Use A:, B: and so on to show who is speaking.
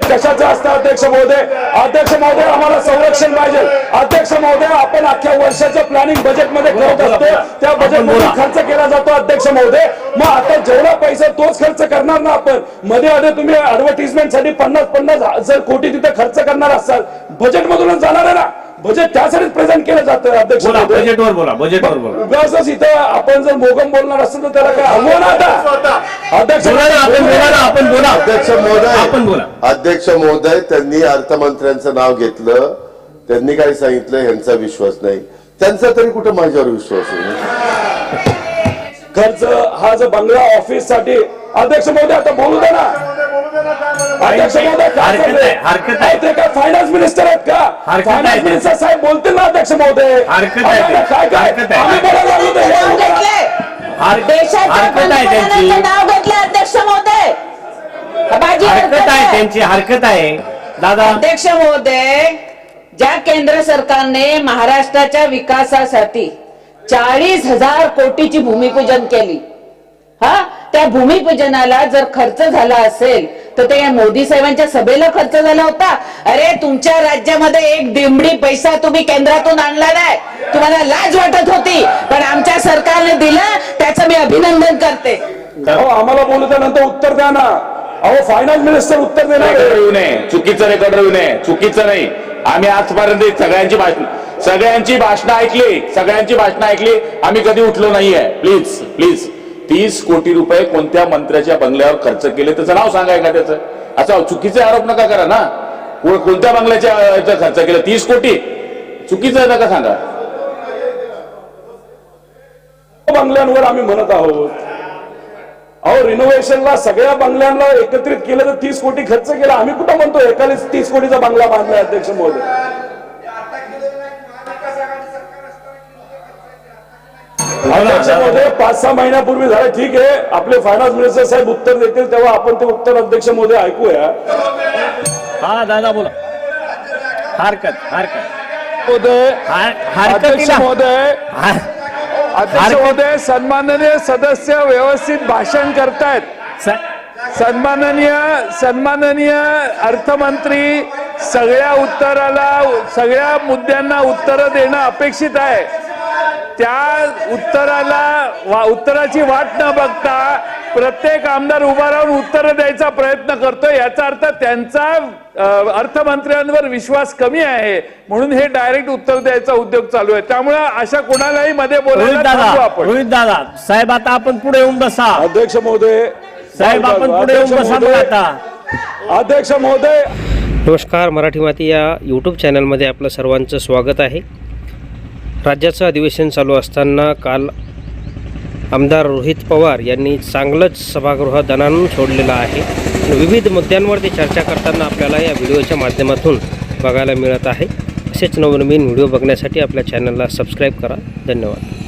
A: कशाचं असतं अध्यक्ष महोदय? अध्यक्ष महोदय आम्हाला संरक्षण पाहिजे. अध्यक्ष महोदय आपण अख्ख्या वर्षाचं प्लॅनिंग बजेटमध्ये करत असतो त्या बजेटमध्ये खर्च केला जातो अध्यक्ष महोदय. मग आता जेवढा पैसा तोच खर्च करणार ना आपण? मध्ये मध्ये तुम्ही ऍडव्हर्टिजमेंटसाठी पन्नास पन्नास हजार कोटी तिथे खर्च करणार असाल. बजेट मधूनच जाणार आहे ना. बजेट त्यासाठीच प्रेझेंट केलं जातं अध्यक्ष
B: बोला
A: महोदय.
B: बजेटवर बोला बजेटवर बोला.
A: उगाचच इथं आपण जर मोगम बोलणार असेल तर त्याला काय हवं ना आता. अध्यक्ष
B: बोला ना आपण बोला ना आपण बोला.
C: अध्यक्ष महोदय
B: आपण बोला.
C: अध्यक्ष महोदय त्यांनी अर्थमंत्र्यांचं नाव घेतलं. त्यांनी काय सांगितलं ह्यांचा विश्वास नाही. त्यांचा तरी कुठं माझ्यावर विश्वास आहे?
A: खर्च हा जो बंगला ऑफिससाठी अध्यक्ष महोदय आता बोलू दे ना. अध्यक्ष महोदय
B: हरकत? आहे,
A: ते काय फायनान्स मिनिस्टर आहेत का फायनान्स. मिनिस्टर साहेब बोलतील ना अध्यक्ष महोदय. काय काय
B: आहे. त्यांची
D: नाव घेतलं अध्यक्ष
B: हरकत आहे त्यांची हरकत आहे दादा
D: अध्यक्ष महोदय ज्या केंद्र सरकारने महाराष्ट्राच्या विकासासाठी चाळीस हजार कोटीची भूमिपूजन केली हा त्या भूमिपूजनाला जर खर्च झाला असेल तर ते या मोदी साहेबांच्या सभेला खर्च झाला होता. अरे तुमच्या राज्यामध्ये एक दिमडी पैसा तुम्ही केंद्रातून आणला नाही. तुम्हाला लाज वाटत होती. पण आमच्या सरकारने दिलं त्याचं मी अभिनंदन करते.
A: अहो आम्हाला बोलू त्यानंतर उत्तर द्या ना. अहो फायनान्स मिनिस्टर उत्तर देणार
E: रेकॉर्ड. येऊ नये. चुकीचं रेकॉर्ड येऊ नये. चुकीचं नाही. आम्ही आजपर्यंत सगळ्यांची भाषण सगळ्यांची भाषणं ऐकली. सगळ्यांची भाषणं ऐकली. आम्ही कधी उठलो नाहीये. प्लीज प्लीज तीस कोटी रुपये कोणत्या मंत्र्याच्या बंगल्यावर खर्च केले? त्याचं नाव सांगा एखाद्याचं. असा चुकीचे आरोप नका करा ना. कोणत्या बंगल्याच्या खर्च केलं? तीस कोटी. चुकीचं नका सांगा.
A: बंगल्यांवर आम्ही म्हणत आहोत अहो रिनोव्हेशनला सगळ्या बंगल्यांना एकत्रित केलं तर तीस कोटी खर्च केला. आम्ही कुठं म्हणतो एकालीच तीस कोटीचा बंगला बांधला अध्यक्ष महोदय? अध्यक्ष महोदय पाच सहा महिन्यापूर्वी झालं. ठीक आहे. आपले फायनान्स मिनिस्टर साहेब उत्तर देतील तेव्हा आपण ते उत्तर अध्यक्ष महोदय ऐकूया.
B: हा दादा बोला. हरकत हरकत.
F: महोदय
B: हरकत
F: अध्यक्ष सन्माननीय सदस्य व्यवस्थित भाषण करतायत. सन्माननीय सन्माननीय अर्थमंत्री सगळ्या उत्तराला सगळ्या मुद्द्यांना उत्तरं देणं अपेक्षित आहे. त्या उत्तराला वा- उत्तराची वाट न बघता प्रत्येक आमदार उभा राहून उत्तरं द्यायचा प्रयत्न करतो याचा अर्थ त्यांचा अर्थमंत्र्यांवर विश्वास कमी आहे. म्हणून हे डायरेक्ट उत्तर द्यायचा उद्योग चालू आहे. त्यामुळे अशा कोणालाही मध्ये बोलायला थांबू
B: दादा
F: आपण.
B: रोहित दादा साहेब आता आपण पुढे येऊन बसा.
A: अध्यक्ष महोदय
B: साहेब आपण पुढे येऊन
A: अध्यक्ष
B: बसा आता.
A: अध्यक्ष महोदय.
G: नमस्कार मराठी माती या यूट्यूब चॅनलमध्ये आपलं सर्वांचं स्वागत आहे. राज्याचं अधिवेशन चालू असताना काल आमदार रोहित पवार यांनी चांगलंच सभागृह दणानून सोडलेलं आहे. विविध मुद्द्यांवर ते चर्चा करताना आपल्याला या व्हिडिओच्या माध्यमातून बघायला मिळत आहे. असेच नवनवीन व्हिडिओ बघण्यासाठी आपल्या चॅनलला सबस्क्राईब करा. धन्यवाद.